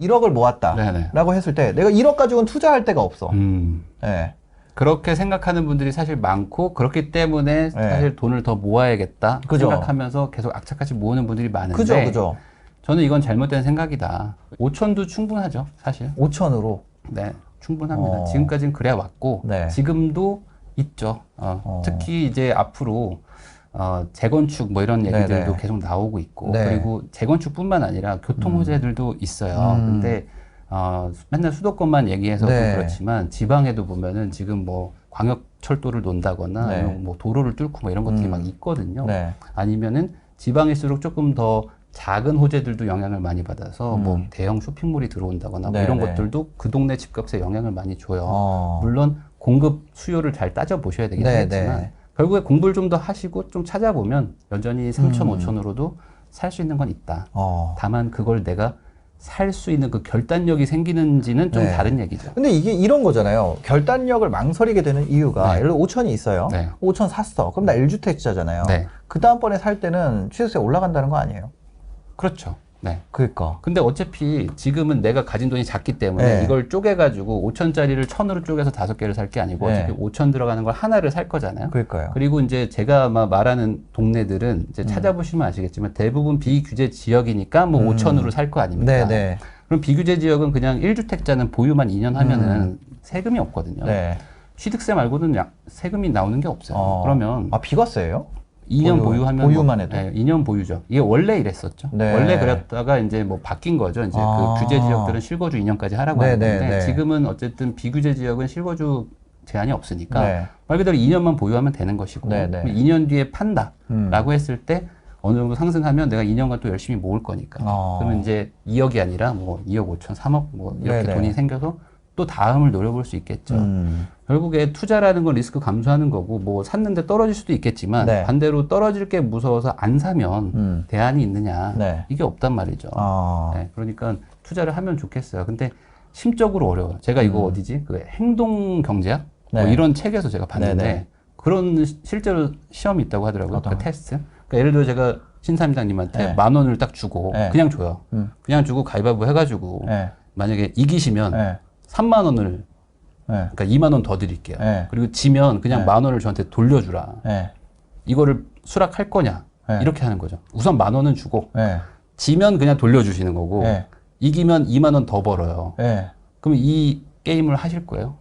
1억을 모았다. 네네. 라고 했을 때 내가 1억 가지고는 투자할 데가 없어. 음. 예. 그렇게 생각하는 분들이 사실 많고 그렇기 때문에 사실 돈을 더 모아야겠다 네. 그죠. 생각하면서 계속 악착같이 모으는 분들이 많은데 그죠, 그죠. 저는 이건 잘못된 생각이다. 5천도 충분하죠, 사실. 5천으로. 네, 충분합니다. 어. 지금까지는 그래 왔고 네. 지금도 있죠. 어, 어. 특히 이제 앞으로 어, 재건축 뭐 이런 얘기들도 네네. 계속 나오고 있고 네. 그리고 재건축뿐만 아니라 교통 호재들도 있어요. 음. 근데 어, 맨날 수도권만 얘기해서 네. 그렇지만 지방에도 보면은 지금 뭐 광역 철도를 논다거나 네. 뭐 도로를 뚫고 뭐 이런 것들이 음. 막 있거든요. 네. 아니면은 지방일수록 조금 더 작은 호재들도 영향을 많이 받아서 음. 뭐 대형 쇼핑몰이 들어온다거나 뭐 네, 이런 네. 것들도 그 동네 집값에 영향을 많이 줘요. 어. 물론 공급 수요를 잘 따져 보셔야 되긴 네, 하겠지만 네. 결국에 공부를 좀 더 하시고 좀 찾아보면 여전히 3천, 음. 5천으로도 살 수 있는 건 있다. 어. 다만 그걸 내가 살 수 있는 그 결단력이 생기는지는 좀 네. 다른 얘기죠. 근데 이게 이런 거잖아요. 결단력을 망설이게 되는 이유가 네. 예를 들어 5천이 있어요. 네. 5천 샀어. 그럼 나 1주택자잖아요. 네. 그 다음번에 살 때는 취득세 올라간다는 거 아니에요? 그렇죠. 네. 그러니까. 근데 어차피 지금은 내가 가진 돈이 작기 때문에 네. 이걸 쪼개가지고 5천짜리를 1000으로 쪼개서 다섯 개를 살 게 아니고 네. 어차피 5천 들어가는 걸 하나를 살 거잖아요. 그러니까요. 그리고 이제 제가 아마 말하는 동네들은 음. 이제 찾아보시면 아시겠지만 대부분 비규제 지역이니까 뭐 음. 5천으로 살 거 아닙니까? 네, 네. 그럼 비규제 지역은 그냥 1주택자는 보유만 2년 하면은 세금이 없거든요. 음. 네. 취득세 말고는 야- 세금이 나오는 게 없어요. 어. 그러면 아, 비과세예요? 2년 보유- 하면 보유만 해도? 네, 2년 보유죠. 이게 원래 이랬었죠. 네. 원래 그랬다가 이제 뭐 바뀐 거죠. 이제 아. 그 규제 지역들은 실거주 2년까지 하라고 네, 하는데 네, 네. 지금은 어쨌든 비규제 지역은 실거주 제한이 없으니까 네. 말 그대로 2년만 보유하면 되는 것이고 네, 네. 2년 뒤에 판다라고 음. 했을 때 어느 정도 상승하면 내가 2년간 또 열심히 모을 거니까 어. 그러면 이제 2억이 아니라 뭐 2억 5천, 3억 뭐 이렇게. 돈이 생겨서 또 다음을 노려볼 수 있겠죠. 음. 결국에 투자라는 건 리스크 감수하는 거고 뭐 샀는데 떨어질 수도 있겠지만 네. 반대로 떨어질 게 무서워서 안 사면 음. 대안이 있느냐 네. 이게 없단 말이죠. 아. 네, 그러니까 투자를 하면 좋겠어요. 근데 심적으로 어려워요. 제가 이거 어디지? 그 행동 경제학 뭐 음. 네. 이런 책에서 제가 봤는데 네, 네. 그런 시- 실제로 시험이 있다고 하더라고요. 그 테스트. 그러니까 예를 들어 제가 신사임당님한테 네. 만 원을 딱 주고 네. 그냥 줘요. 음. 그냥 주고 가위바위보 해가지고 네. 만약에 이기시면 네. 3만 원을 네. 그러니까 2만 원 더 드릴게요. 네. 그리고 지면 그냥 네. 만 원을 저한테 돌려주라. 네. 이거를 수락할 거냐? 네. 이렇게 하는 거죠. 우선 만 원은 주고 네. 지면 그냥 돌려주시는 거고 네. 이기면 2만 원 더 벌어요. 네. 그럼 이 게임을 하실 거예요?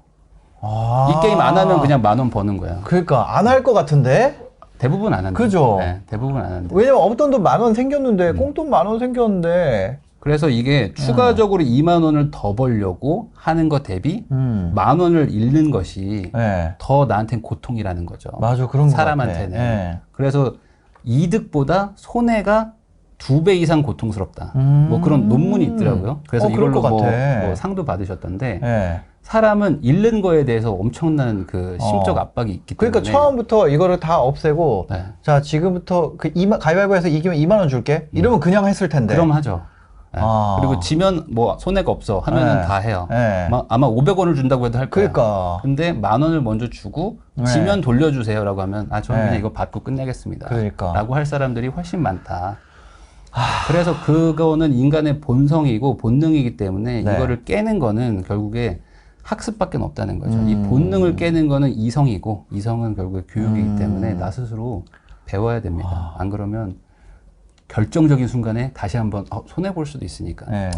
아. 이 게임 안 하면 그냥 만 원 버는 거야. 그러니까 안 할 것 같은데? 대부분 안 한다. 그죠? 네, 대부분 안 한다. 왜냐면 없던 돈 만 원 생겼는데 음. 꽁돈 만 원 생겼는데 그래서 이게 추가적으로 2만 원을 더 벌려고 하는 것 대비 음. 만 원을 잃는 것이 네. 더 나한테는 고통이라는 거죠. 맞아 그런 거 사람한테는. 네. 그래서 이득보다 손해가 두 배 이상 고통스럽다. 음. 뭐 그런 논문이 있더라고요. 그래서 어, 이걸로 것 뭐. 뭐 상도 받으셨던데 네. 사람은 잃는 거에 대해서 엄청난 그 심적 어. 압박이 있기 때문에 그러니까 처음부터 이거를 다 없애고 네. 자 지금부터 그 2만 가위바위보해서 이기면 2만 원 줄게 이러면 그냥 했을 텐데 그럼 하죠. 네. 아. 그리고 지면 뭐 손해가 없어 하면은 네. 다 해요. 네. 아마, 아마 500원을 준다고 해도 할 거야. 그러니까 근데 만 원을 먼저 주고 네. 지면 돌려주세요라고 하면 아 저는 네. 그냥 이거 받고 끝내겠습니다. 그러니까. 라고 할 사람들이 훨씬 많다. 그래서 그거는 인간의 본성이고 본능이기 때문에 네. 이거를 깨는 거는 결국에 학습밖에 없다는 거죠. 이 음. 본능을 깨는 거는 이성이고 이성은 결국에 교육이기 음. 아. 때문에 나 스스로 배워야 됩니다. 안 그러면 결정적인 순간에 다시 한번 어, 손해 볼 수도 있으니까 네.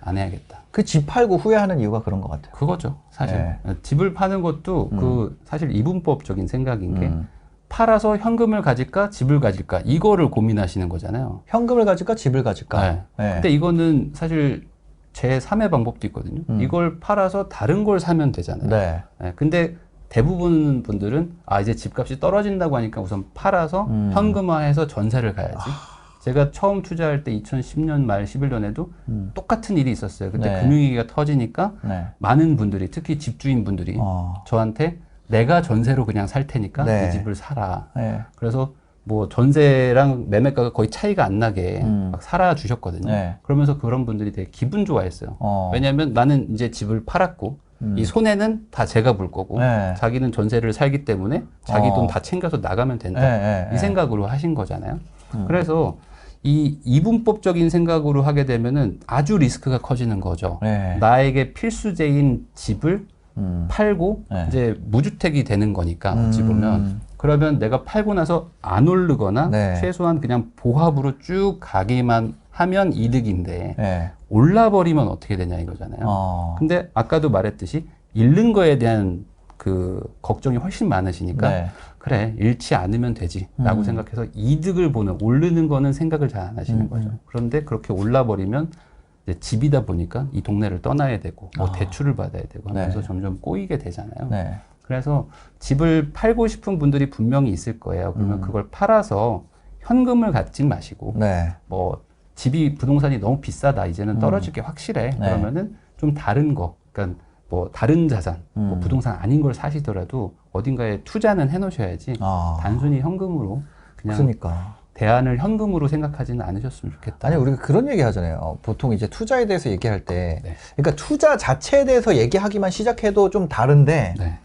안 해야겠다. 그 집 팔고 후회하는 이유가 그런 것 같아요 그거죠, 사실. 네. 집을 파는 것도 그 사실 이분법적인 생각인 게 음. 팔아서 현금을 가질까 집을 가질까 이거를 고민하시는 거잖아요. 현금을 가질까 집을 가질까 네. 네. 근데 이거는 사실 제 3의 방법도 있거든요. 음. 이걸 팔아서 다른 걸 사면 되잖아요. 네. 네, 근데 대부분 분들은 아 이제 집값이 떨어진다고 하니까 우선 팔아서 음. 현금화해서 전세를 가야지. 제가 처음 투자할 때 2010년 말 11년에도 음. 똑같은 일이 있었어요. 그때 네. 금융위기가 터지니까 네. 많은 분들이 특히 집주인 분들이 어. 저한테 내가 전세로 그냥 살 테니까 네. 이 집을 사라. 네. 그래서 뭐 전세랑 매매가가 거의 차이가 안 나게 음. 막 살아 주셨거든요. 네. 그러면서 그런 분들이 되게 기분 좋아했어요. 어. 왜냐하면 나는 이제 집을 팔았고 음. 이 손해는 다 제가 볼 거고 네. 자기는 전세를 살기 때문에 자기 어. 돈다 챙겨서 나가면 된다. 네, 네, 이 네. 생각으로 하신 거잖아요. 음. 그래서 이 이분법적인 생각으로 하게 되면은 아주 리스크가 커지는 거죠. 네. 나에게 필수제인 집을 음. 팔고 네. 이제 무주택이 되는 거니까 어찌 음. 보면 그러면 내가 팔고 나서 안 오르거나 네. 최소한 그냥 보합으로 쭉 가기만 하면 이득인데 네. 올라버리면 어떻게 되냐 이거잖아요. 어. 근데 아까도 말했듯이 잃는 거에 대한 그 걱정이 훨씬 많으시니까 네. 그래 잃지 않으면 되지라고 음. 생각해서 이득을 보는 오르는 거는 생각을 잘 안 하시는 음, 거죠. 음. 그런데 그렇게 올라버리면 이제 집이다 보니까 이 동네를 떠나야 되고 뭐 아. 대출을 받아야 되고 하면서 네. 점점 꼬이게 되잖아요. 네. 그래서 집을 팔고 싶은 분들이 분명히 있을 거예요. 그러면 음. 그걸 팔아서 현금을 갖지 마시고 네. 뭐 집이 부동산이 너무 비싸다 이제는 떨어질 게 확실해 네. 그러면은 좀 다른 거 그러니까 뭐 다른 자산 뭐 음. 부동산 아닌 걸 사시더라도 어딘가에 투자는 해놓으셔야지 아. 단순히 현금으로 그냥 그러니까. 대안을 현금으로 생각하지는 않으셨으면 좋겠다. 아니 우리가 그런 얘기 하잖아요. 보통 이제 투자에 대해서 얘기할 때, 네. 그러니까 투자 자체에 대해서 얘기하기만 시작해도 좀 다른데, 네.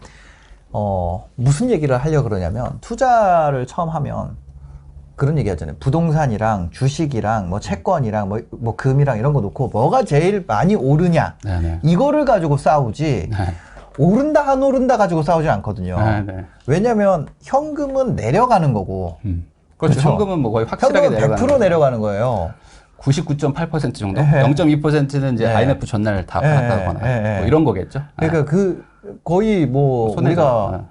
어 무슨 얘기를 하려 고 그러냐면 투자를 처음 하면 그런 얘기 하잖아요. 부동산이랑 주식이랑 뭐 채권이랑 뭐, 뭐 금이랑 이런 거 놓고 뭐가 제일 많이 오르냐 네, 네. 이거를 가지고 싸우지 네. 오른다 안 오른다 가지고 싸우지 않거든요. 네, 네. 왜냐면 현금은 내려가는 거고 음. 그렇죠. 그렇죠. 현금은 뭐 거의 확실하게 현금은 100% 내려가는 거예요. 99.8% 정도? 네. 0.2%는 이제 네. IMF 전날 다 네, 받았다거나 네, 네. 뭐 이런 거겠죠. 그러니까 그 거의 뭐 손해죠. 우리가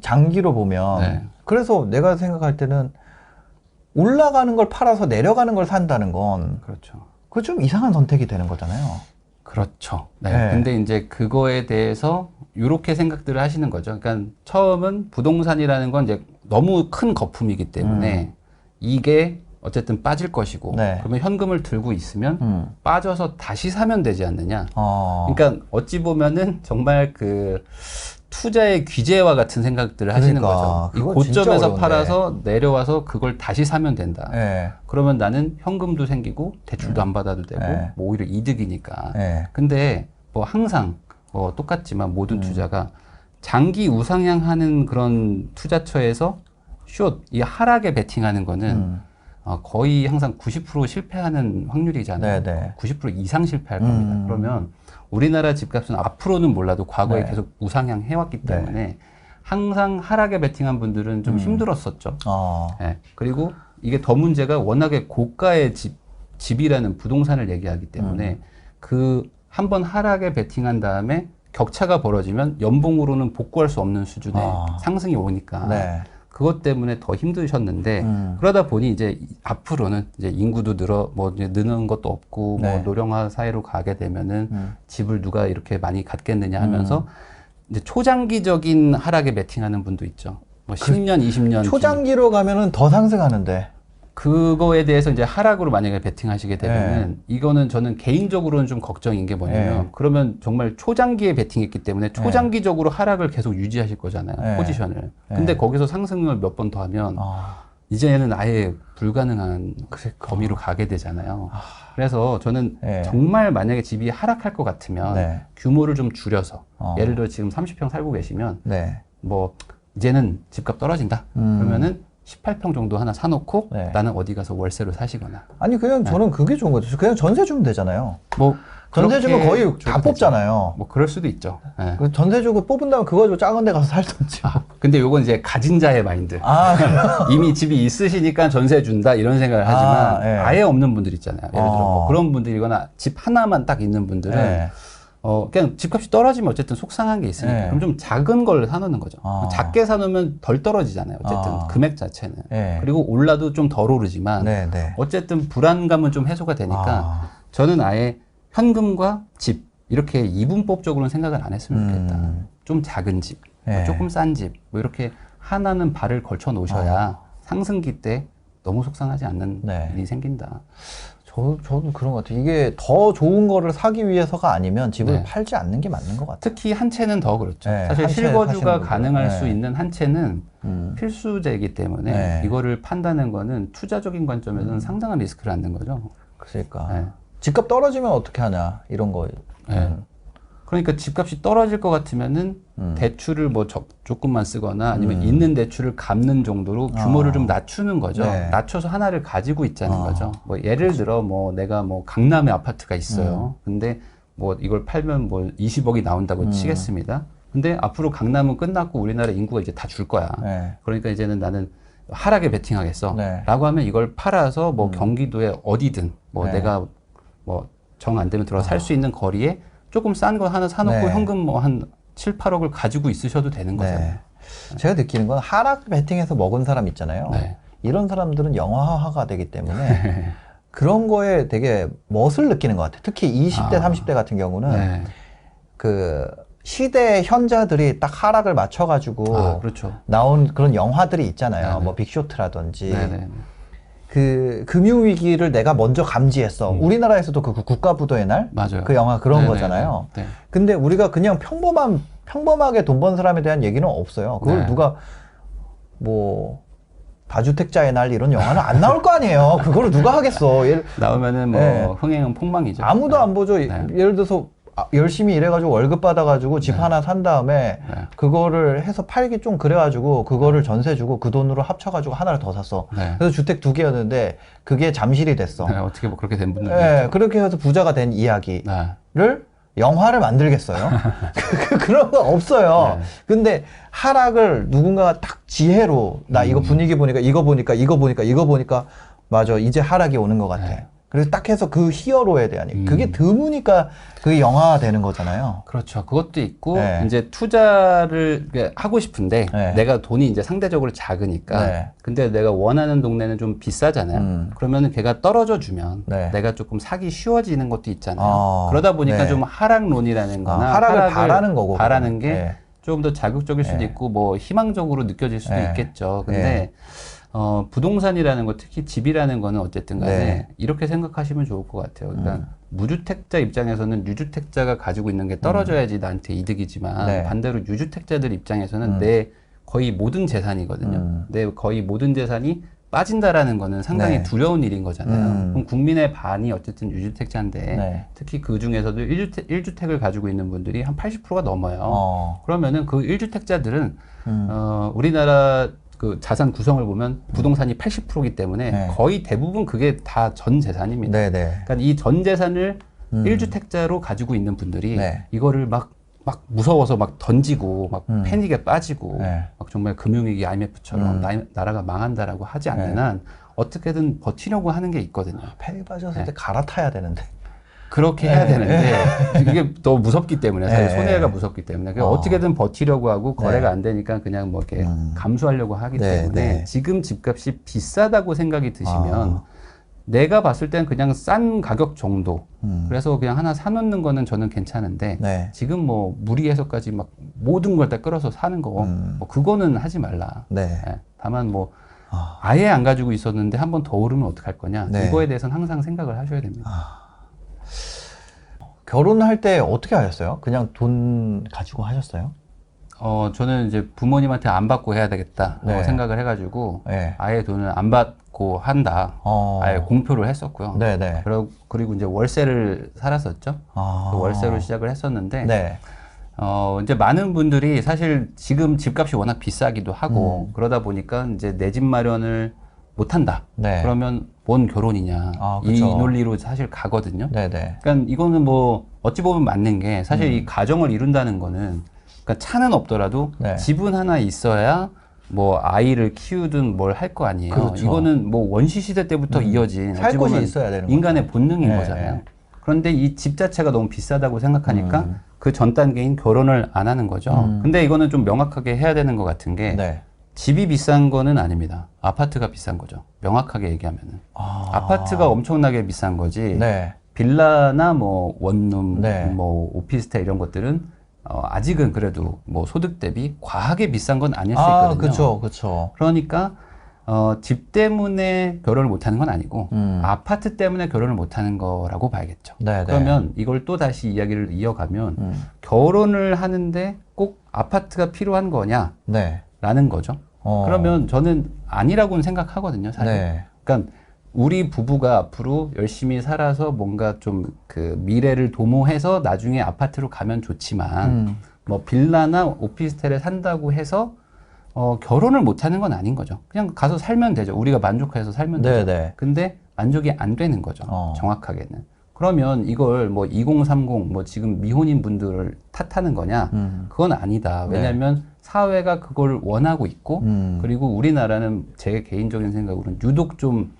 장기로 보면 네. 그래서 내가 생각할 때는 올라가는 걸 팔아서 내려가는 걸 산다는 건 그렇죠. 그거 좀 이상한 선택이 되는 거잖아요. 그렇죠. 네. 네. 근데 이제 그거에 대해서 이렇게 생각들을 하시는 거죠. 그러니까 처음은 부동산이라는 건 이제 너무 큰 거품이기 때문에 이게 어쨌든 빠질 것이고 음. 네. 그러면 현금을 들고 있으면 음. 빠져서 다시 사면 되지 않느냐. 어. 그러니까 어찌 보면은 정말 그 투자의 규제와 같은 생각들을 하시는 그러니까. 거죠. 이 고점에서. 팔아서 내려와서 그걸 다시 사면 된다. 예. 그러면 나는 현금도 생기고 대출도 안 받아도 되고 네. 뭐 오히려 이득이니까. 예. 근데 뭐 항상 뭐 똑같지만 음. 모든 투자가 장기 우상향하는 그런 투자처에서 숏, 이 하락에 베팅하는 거는 음. 어, 거의 항상 90% 실패하는 확률이잖아요. 네네. 90% 이상 실패할 음. 겁니다. 그러면 우리나라 집값은 앞으로는 몰라도 과거에 네. 계속 우상향 해왔기 네. 때문에 항상 하락에 베팅한 분들은 좀 음. 힘들었었죠. 어. 예. 그리고 이게 더 문제가 워낙에 고가의 집, 집이라는 부동산을 얘기하기 때문에 음. 그한 번 하락에 베팅한 다음에 격차가 벌어지면 연봉으로는 복구할 수 없는 수준의 아. 상승이 오니까 네. 그것 때문에 더 힘드셨는데 음. 그러다 보니 이제 이- 앞으로는 이제 인구도 늘어 뭐 이제 느는 것도 없고 네. 뭐 노령화 사회로 가게 되면은 음. 집을 누가 이렇게 많이 갖겠느냐 하면서 이제 초장기적인 하락에 베팅하는 분도 있죠. 뭐 10년, 20년 뒤. 그 초장기로 가면은 더 상승하는데. 그거에 대해서 이제 하락으로 만약에 베팅하시게 되면은 네. 이거는 저는 개인적으로는 좀 걱정인 게 뭐냐면 네. 그러면 정말 초장기에 베팅했기 때문에 초장기적으로 하락을 계속 유지하실 거잖아요 네. 포지션을 네. 근데 거기서 상승을 몇 번 더 하면 아. 이제는 아예 불가능한 그러니까. 범위로 가게 되잖아요 그래서 저는 네. 정말 만약에 집이 하락할 것 같으면 네. 규모를 좀 줄여서 어. 예를 들어 지금 30평 살고 계시면 네. 뭐 이제는 집값 떨어진다 음. 그러면은 18평 정도 하나 사놓고 네. 나는 어디 가서 월세로 사시거나 아니 그냥 저는 그게 좋은 거죠. 그냥 전세 주면 되잖아요. 뭐 전세 주면 거의 다. 뽑잖아요. 뭐 그럴 수도 있죠. 예. 그 전세 주고 뽑은 다음에 그거 가지고 작은 데 가서 살던지. 아, 근데 요건 이제 가진 자의 마인드. 아, 이미 집이 있으시니까 전세 준다 이런 생각을 하지만 아, 예. 아예 없는 분들 있잖아요. 예를 들어 어. 뭐 그런 분들이거나 집 하나만 딱 있는 분들은 네. 어 그냥 집값이 떨어지면 어쨌든 속상한 게 있으니까 네. 그럼 좀 작은 걸 사놓는 거죠. 아. 작게 사놓으면 덜 떨어지잖아요. 어쨌든 아. 금액 자체는. 네. 그리고 올라도 좀 덜 오르지만 네, 네. 어쨌든 불안감은 좀 해소가 되니까 아. 저는 아예 현금과 집 이렇게 이분법적으로는 생각을 안 했으면 좋겠다. 음. 좀 작은 집, 뭐 네. 조금 싼 집, 뭐 이렇게 하나는 발을 걸쳐 놓으셔야 상승기 때 너무 속상하지 않는 아. 네. 일이 생긴다. 저, 저도 그런 것 같아요. 이게 더 좋은 거를 사기 위해서가 아니면 집을 네. 팔지 않는 게 맞는 것 같아요. 특히 한 채는 더 그렇죠. 네, 사실 한 채 실거주가 사시는 분들. 가능할 네. 수 있는 한 채는 음. 필수제이기 때문에 네. 이거를 판다는 거는 투자적인 관점에서는 음. 상당한 리스크를 안는 거죠. 그러니까. 네. 집값 떨어지면 어떻게 하냐, 이런 거. 네. 음. 그러니까 집값이 떨어질 것 같으면은 음. 대출을 뭐 적- 조금만 쓰거나 아니면 있는 대출을 갚는 정도로 규모를 아. 좀 낮추는 거죠. 네. 낮춰서 하나를 가지고 있자는 아. 거죠. 뭐 예를 들어 뭐 내가 뭐 강남에 아파트가 있어요. 음. 근데 뭐 이걸 팔면 뭐 20억이 나온다고 치겠습니다. 근데 앞으로 강남은 끝났고 우리나라 인구가 이제 다 줄 거야. 네. 그러니까 이제는 나는 하락에 베팅하겠어. 네. 라고 하면 이걸 팔아서 뭐 경기도에 어디든 뭐 네. 내가 뭐 정 안 되면 들어서 살수 있는 거리에 조금 싼 거 하나 사놓고 네. 현금 뭐 한 7, 8억을 가지고 있으셔도 되는 거잖아요. 네. 제가 느끼는 건 하락 베팅해서 먹은 사람 있잖아요. 네. 이런 사람들은 영화화가 되기 때문에 그런 거에 되게 멋을 느끼는 것 같아요. 특히 20대, 아. 30대 같은 경우는 네. 그 시대 현자들이 딱 하락을 맞춰가지고 아, 그렇죠. 나온 그런 영화들이 있잖아요. 네네. 뭐 빅쇼트라든지 네네. 그 금융 위기를 내가 먼저 감지했어. 우리나라에서도 그 국가 부도의 날? 음. 맞아요. 그 영화 그런 네네네. 거잖아요. 네. 근데 우리가 그냥 평범한, 평범하게 돈 번 사람에 대한 얘기는 없어요. 그걸 네. 누가 뭐, 다주택자의 날 이런 영화는 안 나올 거 아니에요. 그거를 누가 하겠어. 예를- 나오면은 뭐 네. 흥행은 폭망이죠. 아무도 네. 안 보죠. 네. 예를 들어서 아, 열심히 일해가지고 월급 받아가지고 집 하나 산 다음에 네. 그거를 해서 팔기 좀 그래가지고 그거를 전세 주고 그 돈으로 합쳐가지고 하나를 더 샀어. 네. 그래서 주택 두 개였는데 그게 잠실이 됐어. 네, 어떻게 뭐 그렇게 된 예, 있죠. 그렇게 해서 부자가 된 이야기를 네. 영화를 만들겠어요? 그- 그런 거 없어요. 네. 근데 하락을 누군가가 딱 지혜로 나 음. 이거 분위기 보니까 이거 보니까 이거 보니까 이거 보니까 맞아 이제 하락이 오는 것 같아. 네. 그래서 딱 해서 그 히어로에 대한. 음. 그게 드무니까 그 영화가 되는 거잖아요. 그렇죠. 그것도 있고 네. 이제 투자를 하고 싶은데 네. 내가 돈이 이제 상대적으로 작으니까 네. 근데 내가 원하는 동네는 좀 비싸잖아요. 음. 그러면은 걔가 떨어져 주면 네. 내가 조금 사기 쉬워지는 것도 있잖아요. 아, 그러다 보니까 네. 좀 하락론이라는 아, 거나 하락을 바라는 거고. 바라는. 게 네. 조금 더 자극적일 수도 네. 있고 뭐 희망적으로 느껴질 수도 네. 있겠죠. 근데 네. 어, 부동산이라는 거 특히 집이라는 거는 어쨌든 간에 네. 이렇게 생각하시면 좋을 것 같아요. 그러니까 음. 무주택자 입장에서는 유주택자가 가지고 있는 게 떨어져야지 나한테 이득이지만 네. 반대로 유주택자들 입장에서는 음. 내 거의 모든 재산이거든요. 음. 내 거의 모든 재산이 빠진다라는 거는 상당히 네. 두려운 일인 거잖아요. 음. 그럼 국민의 반이 어쨌든 유주택자인데 네. 특히 그 중에서도 1주택, 1주택을 가지고 있는 분들이 한 80%가 넘어요. 어. 그러면은 그 1주택자들은 음. 어, 우리나라 그 자산 구성을 보면 부동산이 80%이기 때문에 네. 거의 대부분 그게 다 전 재산입니다. 네 네. 그러니까 이 전 재산을 음. 1주택자로 가지고 있는 분들이 네. 이거를 막, 막 무서워서 막 던지고 막 음. 패닉에 빠지고 네. 막 정말 금융위기 IMF처럼 음. 나, 라가 망한다라고 하지 않는 한 어떻게든 버티려고 하는 게 있거든요. 패닉 빠졌을 네. 때 갈아타야 되는데. 그렇게 해야 네. 되는데 이게 너무 무섭기 때문에 사실 네. 손해가 무섭기 때문에 어. 어떻게든 버티려고 하고 거래가 네. 안 되니까 그냥 뭐 이렇게 음. 감수하려고 하기 네, 때문에 네. 지금 집값이 비싸다고 생각이 드시면 아. 내가 봤을 땐 그냥 싼 가격 정도 음. 그래서 그냥 하나 사놓는 거는 저는 괜찮은데 네. 지금 뭐 무리해서까지 막 모든 걸 다 끌어서 사는 거 음. 뭐 그거는 하지 말라. 네. 예. 다만 뭐 아. 아예 안 가지고 있었는데 한 번 더 오르면 어떡할 거냐 네. 이거에 대해서는 항상 생각을 하셔야 됩니다. 결혼할 때 어떻게 하셨어요? 그냥 돈 가지고 하셨어요? 어, 저는 이제 부모님한테 안 받고 해야 되겠다 네. 생각을 해가지고 네. 아예 돈을 안 받고 한다. 어. 아예 공표를 했었고요. 네네. 그리고, 그리고 이제 월세를 살았었죠. 아. 그 월세로 시작을 했었는데 네. 어, 이제 많은 분들이 사실 지금 집값이 워낙 비싸기도 음. 하고 그러다 보니까 이제 내 집 마련을 못 한다. 네. 그러면 뭔 결혼이냐. 아, 이. 논리로 사실 가거든요. 네네. 그러니까 이거는 뭐 어찌 보면 맞는 게 사실 음. 이 가정을 이룬다는 거는 그러니까 차는 없더라도 네. 집은 하나 있어야 뭐 아이를 키우든 뭘 할 거 아니에요. 그렇죠. 이거는 뭐 원시 시대 때부터 이어진 살 곳이 있어야 되는 인간의 본능인 네, 거잖아요. 네. 그런데 이 집 자체가 너무 비싸다고 생각하니까 음. 그전 단계인 결혼을 안 하는 거죠. 음. 근데 이거는 좀 명확하게 해야 되는 것 같은 게 네. 집이 비싼 거는 아닙니다. 아파트가 비싼 거죠. 명확하게 얘기하면은 아. 아파트가 엄청나게 비싼 거지. 네. 빌라나 뭐 원룸, 네. 뭐 오피스텔 이런 것들은 어, 아직은 그래도 뭐 소득 대비 과하게 비싼 건 아닐 수 아, 있거든요. 그쵸, 그쵸. 그러니까 어, 집 때문에 결혼을 못 하는 건 아니고 음. 아파트 때문에 결혼을 못 하는 거라고 봐야겠죠. 네 네. 그러면 이걸 또 다시 이야기를 이어가면 음. 결혼을 하는데 꼭 아파트가 필요한 거냐라는 네. 거죠. 어. 그러면 저는 아니라고는 생각하거든요. 사실. 네. 그러니까 우리 부부가 앞으로 열심히 살아서 뭔가 좀 그 미래를 도모해서 나중에 아파트로 가면 좋지만 음. 뭐 빌라나 오피스텔에 산다고 해서 어, 결혼을 못 하는 건 아닌 거죠. 그냥 가서 살면 되죠. 우리가 만족해서 살면 되죠. 네네. 근데 만족이 안 되는 거죠. 어. 정확하게는. 그러면 이걸 뭐 2030, 뭐 지금 미혼인 분들을 탓하는 거냐? 음. 그건 아니다. 네. 왜냐하면 사회가 그걸 원하고 있고, 음. 그리고 우리나라는 제 개인적인 생각으로는 유독 좀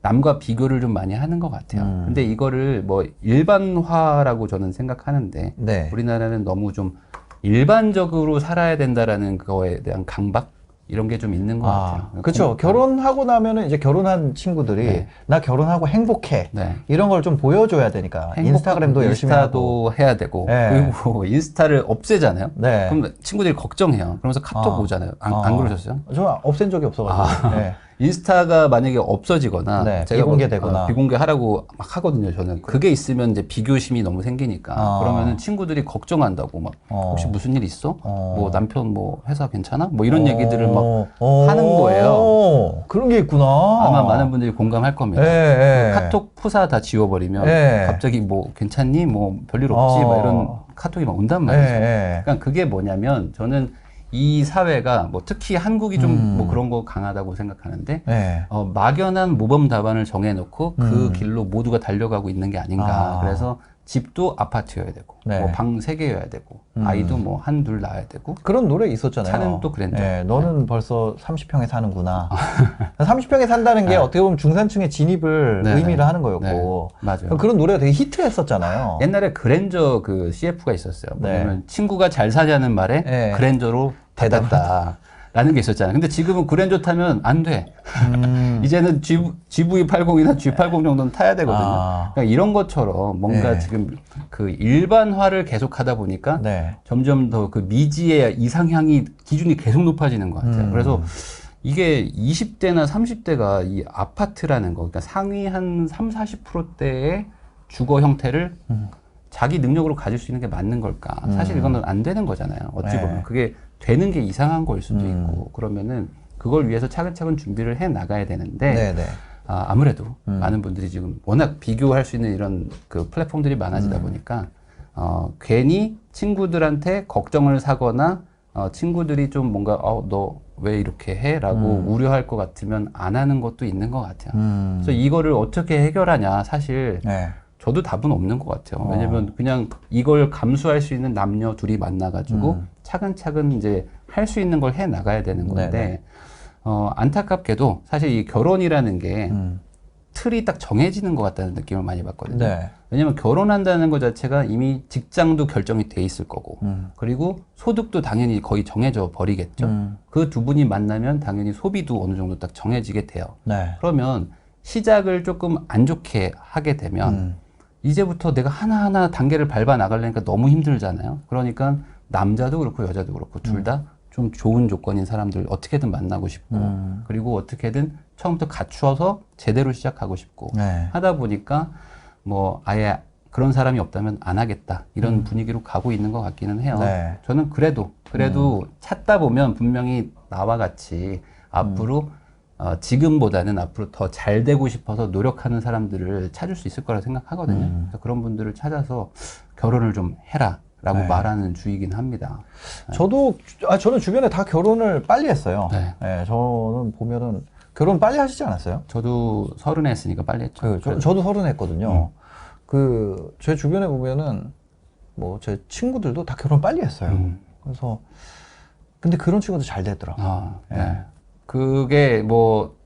남과 비교를 좀 많이 하는 것 같아요. 음. 근데 이거를 뭐 일반화라고 저는 생각하는데, 네. 우리나라는 너무 좀 일반적으로 살아야 된다라는 거에 대한 강박? 이런 게 좀 있는 것 같아요. 아, 그렇죠. 공- 결혼하고 나면은 이제 결혼한 친구들이 네. 나 결혼하고 행복해. 네. 이런 걸 좀 보여줘야 되니까 인스타그램도 열심히 하고. 인스타도 해야 되고 네. 그리고 인스타를 없애잖아요. 네. 그럼 친구들이 걱정해요. 그러면서 카톡 어. 오잖아요. 안, 안 어. 그러셨어요? 저 없앤 적이 없어가지고. 네. 인스타가 만약에 없어지거나 네, 제가 뭐, 비공개되거나. 어, 비공개하라고 막 하거든요. 저는 그게 있으면 이제 비교심이 너무 생기니까 어. 그러면은 친구들이 걱정한다고 막 어. 혹시 무슨 일 있어? 어. 뭐 남편 뭐 회사 괜찮아? 뭐 이런 어. 얘기들을 막 어. 하는 거예요. 그런 게 있구나. 아마 많은 분들이 공감할 겁니다. 예, 예. 카톡 푸사 다 지워버리면 네. 갑자기 뭐 괜찮니? 뭐 별일 없지? 어. 막 이런 카톡이 막 온단 예, 말이죠. 예. 그러니까 그게 뭐냐면 저는 이 사회가 뭐 특히 한국이 좀 음. 뭐 그런 거 강하다고 생각하는데 예. 어, 막연한 모범 답안을 정해놓고 그 음. 길로 모두가 달려가고 있는 게 아닌가. 아. 그래서 집도 아파트여야 되고, 네. 뭐방 세 개여야 되고, 음. 아이도 뭐 한 둘 낳아야 되고. 그런 노래 있었잖아요. 차는 또 그랜저. 예, 너는 벌써 30평에 사는구나. 30평에 산다는 게 어떻게 보면 중산층의 진입을 네, 의미를 네. 하는 거였고. 네, 맞아요. 그런 노래가 되게 히트했었잖아요. 옛날에 그랜저 그 CF가 있었어요. 네. 뭐냐면 친구가 잘 사냐는 말에 네. 그랜저로 대답다. 라는 게 있었잖아요. 근데 지금은 그랜저 타면 안 돼. 음. 이제는 G, GV80이나 G80 정도는 타야 되거든요. 아. 그러니까 이런 것처럼 뭔가 네. 지금 그 일반화를 계속 하다 보니까 네. 점점 더 그 미지의 이상향이 기준이 계속 높아지는 것 같아요. 음. 그래서 이게 20대나 30대가 이 아파트라는 거, 그러니까 상위 한 3, 40%대의 주거 형태를 음. 자기 능력으로 가질 수 있는 게 맞는 걸까? 사실 이거는 안 되는 거잖아요. 어찌 네. 보면 그게 되는 게 이상한 거일 수도 음. 있고 그러면은 그걸 위해서 차근차근 준비를 해 나가야 되는데 네, 네. 아, 아무래도 음. 많은 분들이 지금 워낙 비교할 수 있는 이런 그 플랫폼들이 많아지다 음. 보니까 어, 괜히 친구들한테 걱정을 사거나 어, 친구들이 좀 뭔가 어, 너 왜 이렇게 해?라고 우려할 것 같으면 안 하는 것도 있는 것 같아요. 음. 그래서 이거를 어떻게 해결하냐 사실 네. 저도 답은 없는 것 같아요. 어. 왜냐면 그냥 이걸 감수할 수 있는 남녀 둘이 만나가지고 음. 차근차근 이제 할 수 있는 걸 해 나가야 되는 건데 네네. 어, 안타깝게도 사실 이 결혼이라는 게 음. 틀이 딱 정해지는 것 같다는 느낌을 많이 받거든요. 네. 왜냐면 결혼한다는 것 자체가 이미 직장도 결정이 돼 있을 거고 음. 그리고 소득도 당연히 거의 정해져 버리겠죠. 음. 그두 분이 만나면 당연히 소비도 어느 정도 딱 정해지게 돼요. 네. 그러면 시작을 조금 안 좋게 하게 되면 음. 이제부터 내가 하나하나 단계를 밟아 나가려니까 너무 힘들잖아요. 그러니까 남자도 그렇고 여자도 그렇고 둘 다 좀 좋은 조건인 사람들 어떻게든 만나고 싶고 음. 그리고 어떻게든 처음부터 갖추어서 제대로 시작하고 싶고 네. 하다 보니까 뭐 아예 그런 사람이 없다면 안 하겠다 이런 분위기로 가고 있는 것 같기는 해요. 음. 네. 저는 그래도 그래도 찾다 보면 분명히 나와 같이 앞으로 어, 지금보다는 앞으로 더 잘 되고 싶어서 노력하는 사람들을 찾을 수 있을 거라 생각하거든요. 음. 그래서 그런 분들을 찾아서 결혼을 좀 해라 라고 네. 말하는 주이긴 합니다. 저도 아 저는 주변에 다 결혼을 빨리 했어요. 네. 네, 저는 보면은 결혼 빨리 하시지 않았어요? 저도 서른에 했으니까 빨리 했죠. 그, 저, 저도 서른 했거든요. 그, 제 주변에 보면은, 뭐, 제 친구들도 다 결혼 빨리 했어요. 음. 그래서, 근데 그런 친구도 잘 되더라. 아, 네. 네. 그게 뭐,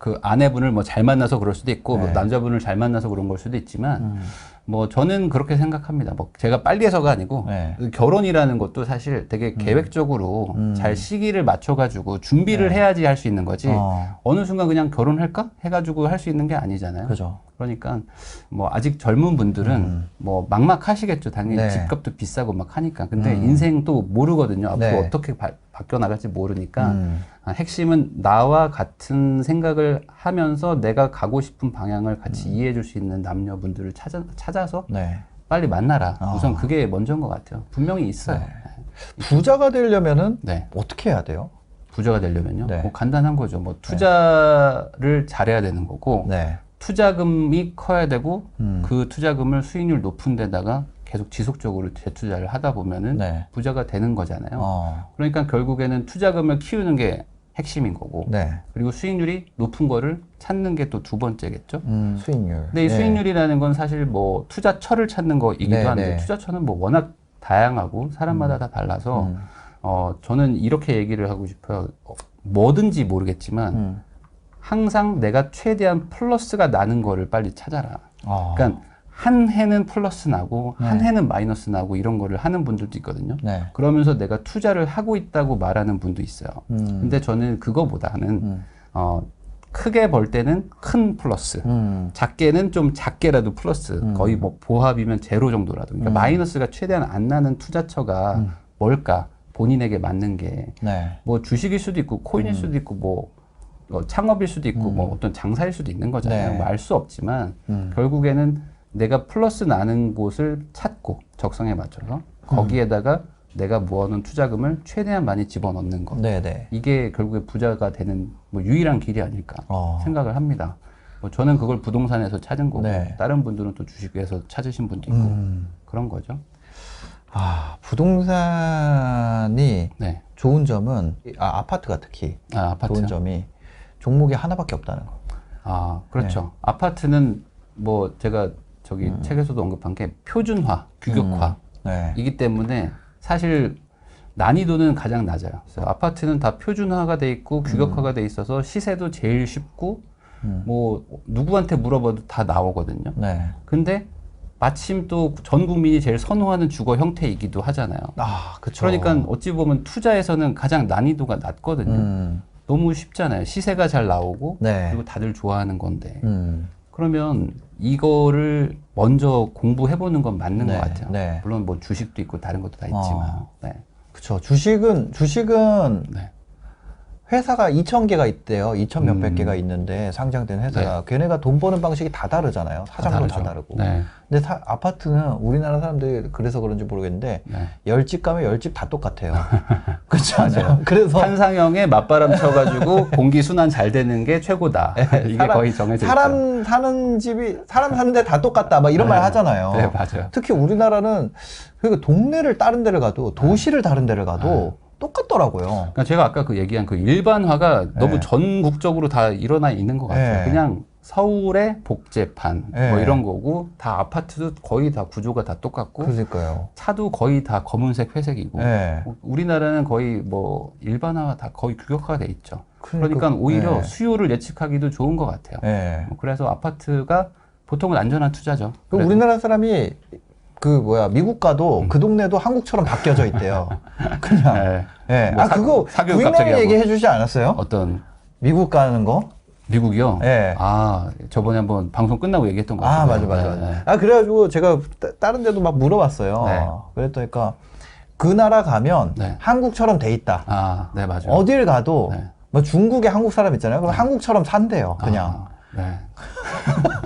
그 아내분을 뭐 잘 만나서 그럴 수도 있고, 뭐 네. 남자분을 잘 만나서 그런 걸 수도 있지만, 음. 뭐 저는 그렇게 생각합니다. 뭐 제가 빨리 해서가 아니고, 네. 그 결혼이라는 것도 사실 되게 계획적으로 음. 잘 시기를 맞춰가지고 준비를 해야지 할 수 있는 거지, 어, 어느 순간 그냥 결혼할까? 해가지고 할 수 있는 게 아니잖아요. 그죠. 그러니까 뭐 아직 젊은 분들은 음. 뭐 막막하시겠죠. 당연히 네. 집값도 비싸고 막 하니까. 근데 음. 인생 또 모르거든요. 앞으로 네. 어떻게 바, 뀌어 나갈지 모르니까 음. 아, 핵심은 나와 같은 생각을 하면서 내가 가고 싶은 방향을 같이 음. 이해해 줄 수 있는 남녀분들을 찾아, 찾아서 네. 빨리 만나라. 아. 우선 그게 먼저인 것 같아요. 분명히 있어요. 부자가 되려면은 네. 어떻게 해야 돼요? 부자가 되려면요. 네. 뭐 간단한 거죠. 뭐 투자를 잘해야 되는 거고 네. 투자금이 커야 되고 음. 그 투자금을 수익률 높은 데다가 계속 지속적으로 재투자를 하다 보면은 네. 부자가 되는 거잖아요. 어. 그러니까 결국에는 투자금을 키우는 게 핵심인 거고 네. 그리고 수익률이 높은 거를 찾는 게 또 두 번째겠죠. 음, 수익률. 근데 이 네. 수익률이라는 건 사실 뭐 투자처를 찾는 거이기도 네, 한데 네. 투자처는 뭐 워낙 다양하고 사람마다 다 달라서 음. 어 저는 이렇게 얘기를 하고 싶어요. 어, 뭐든지 모르겠지만 음. 항상 내가 최대한 플러스가 나는 거를 빨리 찾아라. 어. 그러니까 한 해는 플러스 나고 한 네. 해는 마이너스 나고 이런 거를 하는 분들도 있거든요. 네. 그러면서 내가 투자를 하고 있다고 말하는 분도 있어요. 음. 근데 저는 그거보다는 음. 어 크게 벌 때는 큰 플러스, 음. 작게는 좀 작게라도 플러스, 음. 거의 뭐 보합이면 제로 정도라도. 그러니까 음. 마이너스가 최대한 안 나는 투자처가 음. 뭘까? 본인에게 맞는 게 네. 뭐 주식일 수도 있고 코인일 수도 있고 뭐 어, 창업일 수도 있고 음. 뭐 어떤 장사일 수도 있는 거잖아요. 네. 뭐알 수 없지만 음. 결국에는 내가 플러스 나는 곳을 찾고 적성에 맞춰서 거기에다가 내가 모아놓은 투자금을 최대한 많이 집어넣는 것. 네, 네. 이게 결국에 부자가 되는 뭐 유일한 길이 아닐까 어. 생각을 합니다. 뭐 저는 그걸 부동산에서 찾은 거고 네. 다른 분들은 또 주식에서 찾으신 분도 있고 음. 그런 거죠. 아, 부동산이 네. 좋은 점은 아, 아파트가 특히 아, 아파트. 좋은 점이 종목이 하나밖에 없다는 거. 아, 그렇죠. 네. 아파트는 뭐 제가 저기 음. 책에서도 언급한 게 표준화, 규격화 네. 이기 때문에 사실 난이도는 가장 낮아요. 아파트는 다 표준화가 돼 있고 규격화가 돼 있어서 시세도 제일 쉽고 음. 뭐 누구한테 물어봐도 다 나오거든요. 네. 근데 마침 또 전 국민이 제일 선호하는 주거 형태이기도 하잖아요. 아, 그렇죠. 그러니까 어찌 보면 투자에서는 가장 난이도가 낮거든요. 음. 너무 쉽잖아요. 시세가 잘 나오고 네. 그리고 다들 좋아하는 건데. 음. 그러면 이거를 먼저 공부해 보는 건 맞는 네, 것 같아요. 네. 물론 뭐 주식도 있고 다른 것도 다 있지만. 어. 네. 그렇죠. 주식은 주식은 네. 회사가 2천 개가 있대요. 2천 몇백 음. 개가 있는데 상장된 회사가 걔네가 돈 버는 방식이 다 다르잖아요. 사장도 다, 다르죠. 다르고. 네. 근데 사- 아파트는 우리나라 사람들이 그래서 그런지 모르겠는데 네. 열집 가면 열집 다 똑같아요. 그렇지 않아요? 그래서 한상형에 맞바람 쳐가지고 공기 순환 잘 되는 게 최고다. 이게 사람- 거의 정해져 있죠. 사람 사는 집이 사람 사는데 다 똑같다. 막 이런 네. 말 하잖아요. 네, 맞아요. 특히 우리나라는 그 동네를 다른 데를 가도 도시를 다른 데를 가도 네. 똑같더라고요. 그러니까 제가 아까 그 얘기한 그 일반화가 너무 네. 전국적으로 다 일어나 있는 것 같아요. 네. 그냥 서울의 복제판 네. 뭐 이런 거고 다 아파트도 거의 다 구조가 다 똑같고 그러니까요. 차도 거의 다 검은색 회색이고 네. 뭐 우리나라는 거의 뭐 일반화가 다 거의 규격화가 돼 있죠. 그러니까- 그러니까 오히려 네. 수요를 예측하기도 좋은 것 같아요. 네. 뭐 그래서 아파트가 보통은 안전한 투자죠. 우리나라 사람이 그 뭐야 미국 가도 그 동네도 한국처럼 바뀌어져 있대요. 그냥. 네. 예. 뭐 아 사- 그거 사교육 부인님이. 얘기해 주지 않았어요? 어떤 미국 가는 거? 미국이요? 예. 아 저번에 한번 방송 끝나고 얘기했던 것아 같아요. 맞아 맞아 네, 맞아. 네. 아 그래가지고 제가 따- 다른 데도 막 물어봤어요. 네. 그랬더니까 그 나라 가면 네. 한국처럼 돼 있다. 아, 네 맞아요. 어딜 가도 네. 뭐 중국에 한국 사람 있잖아요. 그럼 한국처럼 산대요. 그냥. 아, 네.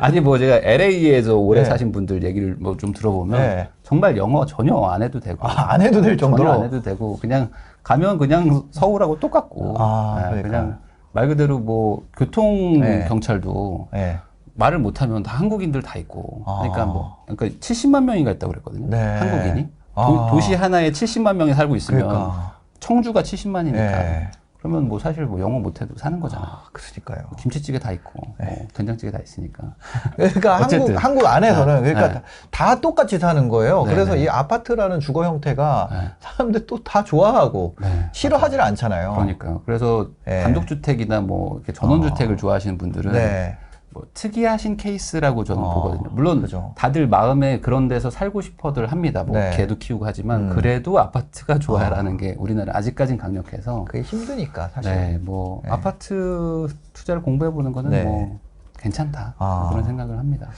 아니 뭐 제가 LA에서 오래 네. 사신 분들 얘기를 뭐 좀 들어보면 네. 정말 영어 전혀 안 해도 되고 아, 안 해도 될 정도로. 전혀 안 해도 되고 그냥 가면 그냥 서울하고 똑같고 아, 네, 그러니까. 그냥 말 그대로 뭐 교통 네. 경찰도 예. 말을 못하면 다 한국인들 다 있고 아. 그러니까 뭐 그러니까 70만 명이가 있다고 그랬거든요 네. 한국인이 아. 도, 시 하나에 70만 명이 살고 있으면 그러니까. 청주가 70만이니까 예. 그러면 뭐 사실 뭐 영어 못해도 사는 거잖아요 아, 그러니까요. 김치찌개 다 있고 뭐 된장찌개 다 있으니까 그러니까. 한국 한국 안에서는 그러니까 네. 다, 다 똑같이 사는 거예요. 네, 그래서 네. 이 아파트라는 주거 형태가 네. 사람들 또 다 좋아하고 네. 싫어하질 않잖아요. 그러니까요. 그래서 예. 단독주택이나 뭐 전원주택을 좋아하시는 분들은 네. 뭐 특이하신 케이스라고 저는 어, 보거든요. 물론 그죠. 다들 마음에 그런 데서 살고 싶어들 합니다. 뭐 네. 개도 키우고 하지만 음. 어. 그래도 아파트가 좋아라는 게 우리나라 아직까진 강력해서 그게 힘드니까 사실. 네, 뭐 네. 아파트 투자를 공부해 보는 거는 네. 뭐 괜찮다 아. 그런 생각을 합니다.